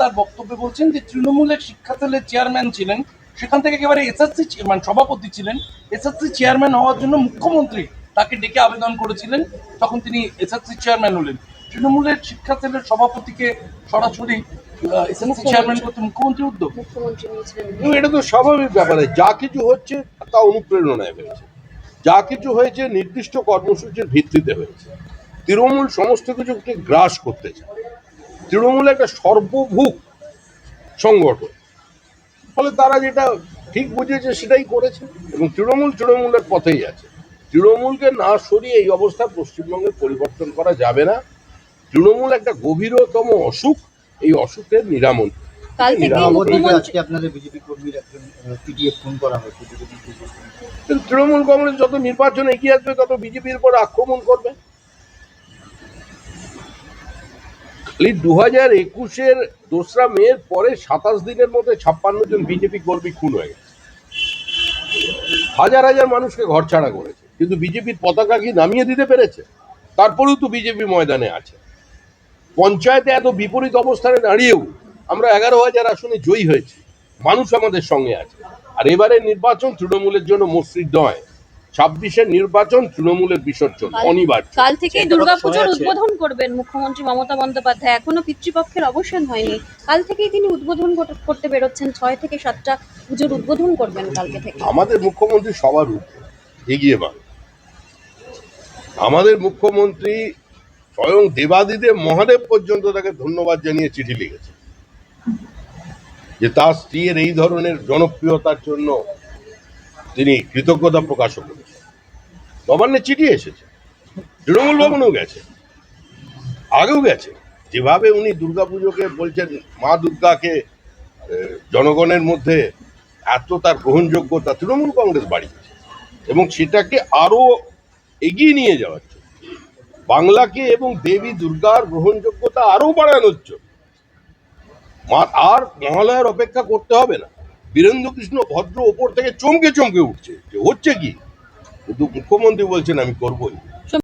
তার বক্তব্যে বলছেন যে তৃণমূলের শিক্ষা সেলের চেয়ারম্যান ছিলেন সেখান থেকে একেবারে এসএসসি মানে সভাপতি ছিলেন। এসএসসি চেয়ারম্যান হওয়ার জন্য মুখ্যমন্ত্রী তাকে ডেকে আবেদন করেছিলেন তখন তিনি এসএসসি চেয়ারম্যান হলেন। তৃণমূলের শিক্ষা সেলের সভাপতিকে সরাসরি এসএসসি চেয়ারম্যান করতে মুখ্যমন্ত্রী উদ্যোগ? এটা তো স্বাভাবিক ব্যাপারে যা কিছু হচ্ছে তা অনুপ্রেরণায় হয়েছে যা কিছু হয়েছে নির্দিষ্ট কর্মসূচির ভিত্তিতে হয়েছে। তৃণমূল সমস্ত কিছুকে গ্রাস করতে চায়। তৃণমূল একটা সর্বভুক সংগঠন। ফলে তারা যেটা ঠিক বুঝেছে সেটাই করেছে এবং তৃণমূল তৃণমূলের পথেই আছে। তৃণমূলকে না সরিয়ে এই অবস্থা পশ্চিমবঙ্গে পরিবর্তন করা যাবে না। তৃণমূল একটা গভীরতম অসুখ এই অসুখের নিরামন কিন্তু তৃণমূল কংগ্রেস যত নির্বাচন এগিয়ে আসবে তত বিজেপির উপর আক্রমণ করবে। খালি দু হাজার একুশের দোসরা মেয়ের পরে সাতাশ দিনের মধ্যে ছাপ্পান্ন জন বিজেপি কর্মী খুন হয়ে গেছে। হাজার হাজার মানুষকে ঘরছাড়া করেছে। কিন্তু বিজেপির পতাকা কি নামিয়ে দিতে পেরেছে? তারপরেও তো বিজেপি ময়দানে আছে। পঞ্চায়েতে এত বিপরীত অবস্থানে দাঁড়িয়েও আমরা এগারো হাজার আসনে জয়ী হয়েছি। মানুষ আমাদের সঙ্গে আছে। আর এবারে নির্বাচন তৃণমূলের জন্য মসৃণ নয়। ছাব্বিশের নির্বাচন তৃণমূলের বিসর্জন অনিবার্য। কাল থেকে দুর্গাপুজোর উদ্বোধন করবেন মুখ্যমন্ত্রী মমতা বন্দ্যোপাধ্যায়। এখনও পিতৃপক্ষের অবসান হয়নি। কাল থেকেই তিনি উদ্বোধন করতে বেরোচ্ছেন। ছয় থেকে সাতটা পুজোর উদ্বোধন করবেন কালকে থেকে। আমাদের মুখ্যমন্ত্রী সবার উপরে এগিয়ে বাং আমাদের মুখ্যমন্ত্রী স্বয়ং দেবাদিদেব মহাদেব পর্যন্ত তাকে ধন্যবাদ জানিয়ে চিঠি লিখেছে যে তার স্ত্রীর এই ধরনের জনপ্রিয়তার জন্য তিনি কৃতজ্ঞতা প্রকাশ করেছেন। নবান্নে চিঠি এসেছে। তৃণমূল ভবনেও গেছে। আগেও গেছে। যেভাবে উনি দুর্গাপুজোকে বলছেন, মা দুর্গাকে জনগণের মধ্যে এত তার গ্রহণযোগ্যতা তৃণমূল কংগ্রেস বাড়িয়েছে এবং সেটাকে আরও এগিয়ে নিয়ে যাওয়ার জন্য। বাংলাকে এবং দেবী দুর্গার গ্রহণযোগ্যতা আরও বাড়ানোর জন্য। আর মহালয়ার অপেক্ষা করতে হবে না। বীরেন্দ্র কৃষ্ণ ভদ্র ওপর থেকে চমকে চমকে উঠছে যে হচ্ছে কি? কিন্তু মুখ্যমন্ত্রী বলছেন, আমি করবই।